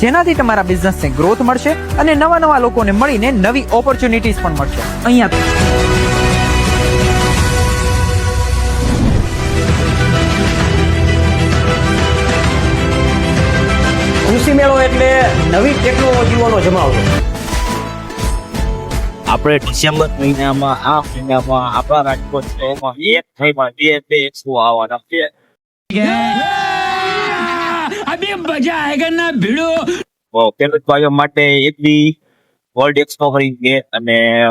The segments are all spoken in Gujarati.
જેનાથી તમારા બિઝનેસને ગ્રોથ મળશે અને નવા નવા લોકોને મળીને નવી ઓપોર્ચ્યુનિટીઝ પણ મળશે. અહીંયા કૃષિ મેળો એટલે નવી ટેકનોલોજીઓનો જમાવડો આપણે ડિસેમ્બર મહિનામાં આ મહિનામાં આપણા રાજકોટ શહેરમાં એક થઈમાં બે બે એકસો આવવાના? છે તો ખેડૂત ભાઈઓ માટે એક દી વર્લ્ડ એક્સપો કરી છે અને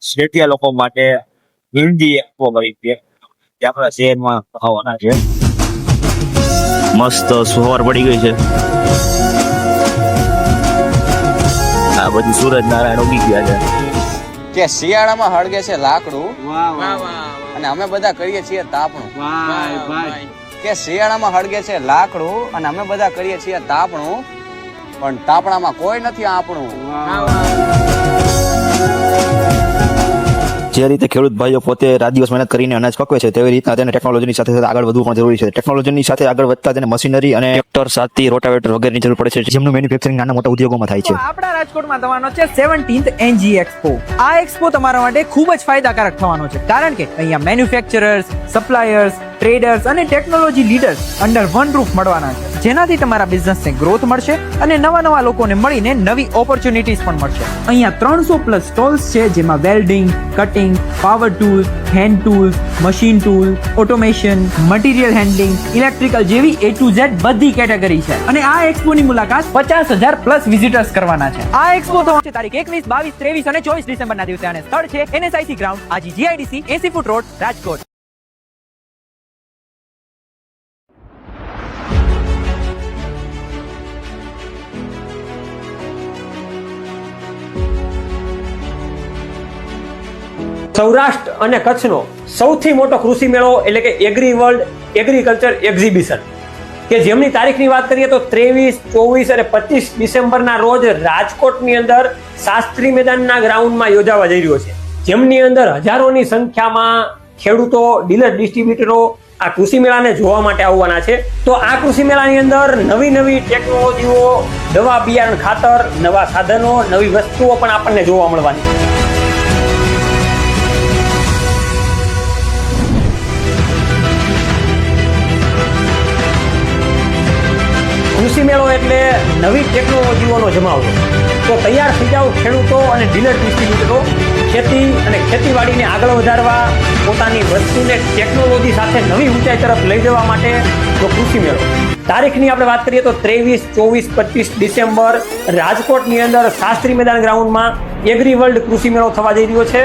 શેઠિયા લોકો માટે હિન્દી એક્સપો કરી છે. જે આપણા શહેરમાં આવવાના છે. મસ્ત સુવાર પડી ગઈ છે. આ બધું સુરજ નારાયણ ઉગી ગયા છે. કે શિયાળામાં હળગે છે લાકડું. અને અમે બધા કરીએ છીએ તાપણું. કે શિયાળામાં હળગે છે લાકડું અને અમે બધા કરીએ છીએ તાપણું. પણ તાપણામાં કોઈ નથી આપણું. જે રીતે ખેડૂત ભાઈઓ પોતે રાત દિવસ મહેનત કરીને અનાજ પકવે છે તેવી રીતના તેને ટેકનોલોજીની સાથે સાથે આગળ વધવું પણ જરૂરી છે. ટેકનોલોજીની સાથે આગળ વધતા તેને મશીનરી અને ટ્રેક્ટર સાથી રોટાવેટર વગેરેની જરૂર પડે છે જેમનું મેન્યુફેક્ચરિંગ નાના મોટા ઉદ્યોગોમાં થાય છે. આપણા રાજકોટમાં થવાનો છે સેવન્ટીન્થ એનજી એક્સપો આ એક્સપો તમારા માટે ખૂબ જ ફાયદાકારક થવાનો છે કારણ કે અહીંયા મેન્યુફેક્ચરર્સ સપ્લાયર્સ ટ્રેડર્સ અને technology leaders under one roof મળવાના છે. જેનાથી તમારા બિઝનેસને ગ્રોથ મળશે અને નવા નવા લોકોને મળીને નવી ઓપોર્ચ્યુનિટીઝ પણ મળશે. અહીંયા ત્રણસો પ્લસ સ્ટોલ્સ છે, જેમાં welding cutting power tool hand tool machine tool automation material handling electrical જેવી એ ટુ ઝેડ બધી કેટેગરી છે. અને આ એક્સપોની મુલાકાત પચાસ હજાર પ્લસ વિઝિટર્સ કરવાના છે. આ એક્સપો થવાનો તારીખ એકવીસ, બાવીસ, ત્રેવીસ અને ચોવીસ ડિસેમ્બરના દિવસે. અને સ્થળ છે એનએસઆઈસી ગ્રાઉન્ડ આજી જીઆઈડીસી એસી ફૂટ રોડ રાજકોટ. સૌરાષ્ટ્ર અને કચ્છનો સૌથી મોટો કૃષિ મેળો એટલે કે એગ્રી વર્લ્ડ એગ્રીકલ્ચર એક્ઝિબિશન કે જેમની તારીખની વાત કરીએ તો ત્રેવીસ, ચોવીસ અને પચીસ ડિસેમ્બરના રોજ રાજકોટની અંદર શાસ્ત્રી મેદાનના ગ્રાઉન્ડમાં યોજાવા જઈ રહ્યો છે. જેમની અંદર હજારોની સંખ્યામાં ખેડૂતો ડીલર ડિસ્ટ્રીબ્યુટરો આ કૃષિ મેળાને જોવા માટે આવવાના છે. તો આ કૃષિ મેળાની અંદર નવી નવી ટેકનોલોજીઓ દવા બિયારણ ખાતર, નવા સાધનો, નવી વસ્તુઓ પણ આપણને જોવા મળવાની છે. કૃષિ મેળો એટલે નવી ટેકનોલોજીઓનો જમાવડો તો તૈયાર થઈ જાઓ ખેડૂતો અને ડીલર ડિસ્ટ્રીબ્યુટરો ખેતી અને ખેતીવાડીને આગળ વધારવા, પોતાની વસ્તુને ટેકનોલોજી સાથે નવી ઊંચાઈ તરફ લઈ જવા માટે તો કૃષિ મેળો. તારીખની આપણે વાત કરીએ તો ત્રેવીસ, ચોવીસ, પચીસ ડિસેમ્બર રાજકોટની અંદર શાસ્ત્રી મેદાન ગ્રાઉન્ડમાં એગ્રી વર્લ્ડ કૃષિ મેળો થવા જઈ રહ્યો છે.